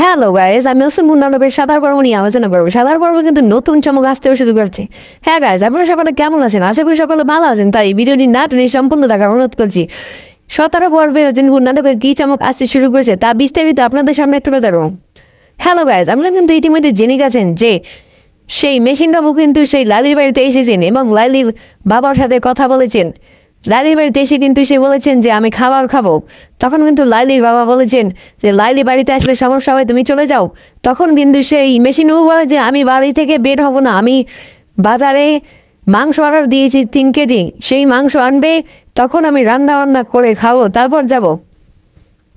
Hello guys আমি হচ্ছে মুন্নানবের সাঁতার পর্ব নিয়ে আলোচনা করব। সাঁতার পর্ব কিন্তু নতুন চমক আসতেও শুরু করছে। হ্যাঁ গাইজ আপনারা সকলে কেমন আছেন? আশা করি সকলে ভালো আছেন। তাই ভিডিওটি না টেনে সম্পূর্ণ দেখার অনুরোধ করছি। সতেরো পর্বে হচ্ছে মুন্নানবের কী চমক আসতে শুরু করেছে, তা বিস্তারিত আপনাদের সামনে তুলে ধরবো। হ্যালো গাইজ আপনারা কিন্তু ইতিমধ্যে জেনে গেছেন যে সেই মেশিন বাবু কিন্তু সেই লালির বাড়িতে এসেছেন এবং লালির বাবার সাথে কথা বলেছেন। লালির বাড়িতে এসে কিন্তু সে বলেছেন যে, আমি খাবার খাব। তখন কিন্তু লাইলির বাবা বলেছেন যে লাইলি বাড়িতে আসলে সমস্যা হয়, তুমি চলে যাও। তখন কিন্তু সেই মেশিন বাবু বলে যে, আমি বাড়ি থেকে বের হব না, আমি বাজারে মাংস অর্ডার দিয়েছি তিন কেজি, সেই মাংস আনবে, তখন আমি রান্না বান্না করে খাব, তারপর যাব।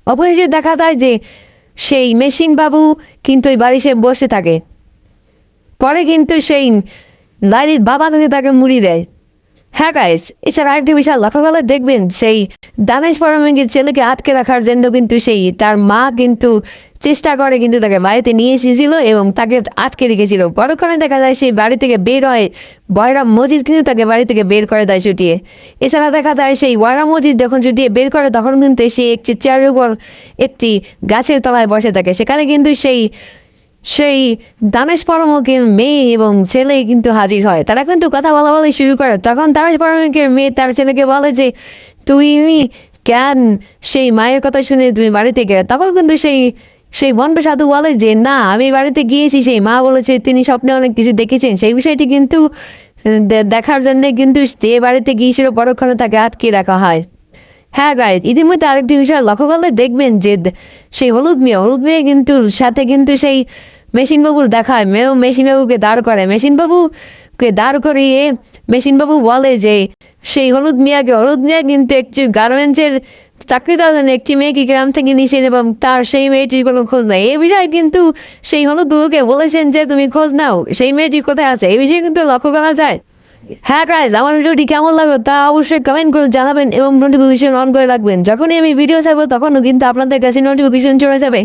অপরিচিত দেখা যায় যে, সেই মেশিন বাবু কিন্তু ওই বাড়ি সে বসে থাকে। পরে কিন্তু সেই লাইলির বাবা কিন্তু তাকে মুড়ি দেয়। হ্যাঁ গাইস এছাড়া আরেকটি বিশাল। লক্ষ্য করলে দেখবেন, সেই দানেশ পরমেঙ্গের ছেলেকে আটকে রাখার জন্য কিন্তু সেই তার মা কিন্তু চেষ্টা করে, কিন্তু তাকে বাড়িতে নিয়ে এসেছিল এবং তাকে আটকে রেখেছিল। পরক্ষণে দেখা যায় সেই বাড়ি থেকে বের হয় বয়রাম মজিদ, কিন্তু তাকে বাড়ি থেকে বের করে দেয় ছুটিয়ে। এছাড়া দেখা যায় সেই বয়রা মজিদ যখন ছুটিয়ে বের করে, তখন কিন্তু সে একটি চেয়ারের উপর একটি গাছের তলায় বসে থাকে। সেখানে কিন্তু সেই সেই দানেশ পরমকের মেয়ে এবং ছেলে কিন্তু হাজির হয়। তারা কিন্তু কথা বলা বলাই শুরু করে। তখন দানেশ পরমকের মেয়ে তার ছেলেকে বলে যে, তুই কেন সেই মায়ের কথা শুনে তুমি বাড়িতে গেলে? তখন কিন্তু সেই সেই বন্ড সাধু বলে যে, না, আমি বাড়িতে গিয়েছি। সেই মা বলেছে, তিনি স্বপ্নে অনেক কিছু দেখেছেন। সেই বিষয়টি কিন্তু দেখার জন্য কিন্তু সে বাড়িতে গিয়েছিল, পরক্ষণে তাকে আটকে রাখা হয়। হ্যাঁ গাইজ ইতিমধ্যে আরেকটি বিষয় লক্ষ্য করলে দেখবেন যে সেই হলুদ মেয়ে হলুদ মেয়ে কিন্তু সাথে কিন্তু সেই মেশিনবাবুর দেখায় মেয়েও মেশিনবাবুকে দাঁড় করে মেশিনবাবুকে দাঁড় করিয়ে মেশিনবাবু বলে যে, সেই হলুদ মিয়াকে, হলুদ মিয়া কিন্তু একটি গার্মেন্টসের চাকরি চাকরিদার একটি মেয়েকে গ্রাম থেকে নিয়েছেন এবং তার সেই মেয়েটির কোনো খোঁজ নাই। এই বিষয়ে কিন্তু সেই হলুদ বাবুকে বলেছেন যে, তুমি খোঁজ নাও। সেই মেয়েটি কোথায় আছে? এই বিষয়ে কিন্তু লক্ষ্য করা যায়। হ্যাঁ গাইজ আমার ভিডিওটি কেমন লাগল তা অবশ্যই কমেন্ট করে জানাবেন এবং নোটিফিকেশন অন করে রাখবেন। যখনই আমি ভিডিও ছাড়বো, তখনও কিন্তু আপনাদের কাছে নোটিফিকেশন চলে যাবে।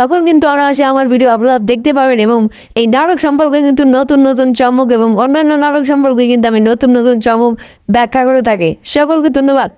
তখন কিন্তু অনায়াসে আমার ভিডিও আপনারা দেখতে পাবেন এবং এই নাটক সম্পর্কে কিন্তু নতুন নতুন চমক এবং অন্যান্য নাটক সম্পর্কে কিন্তু আমি নতুন নতুন চমক ব্যাখ্যা করে থাকি। সকলকে ধন্যবাদ।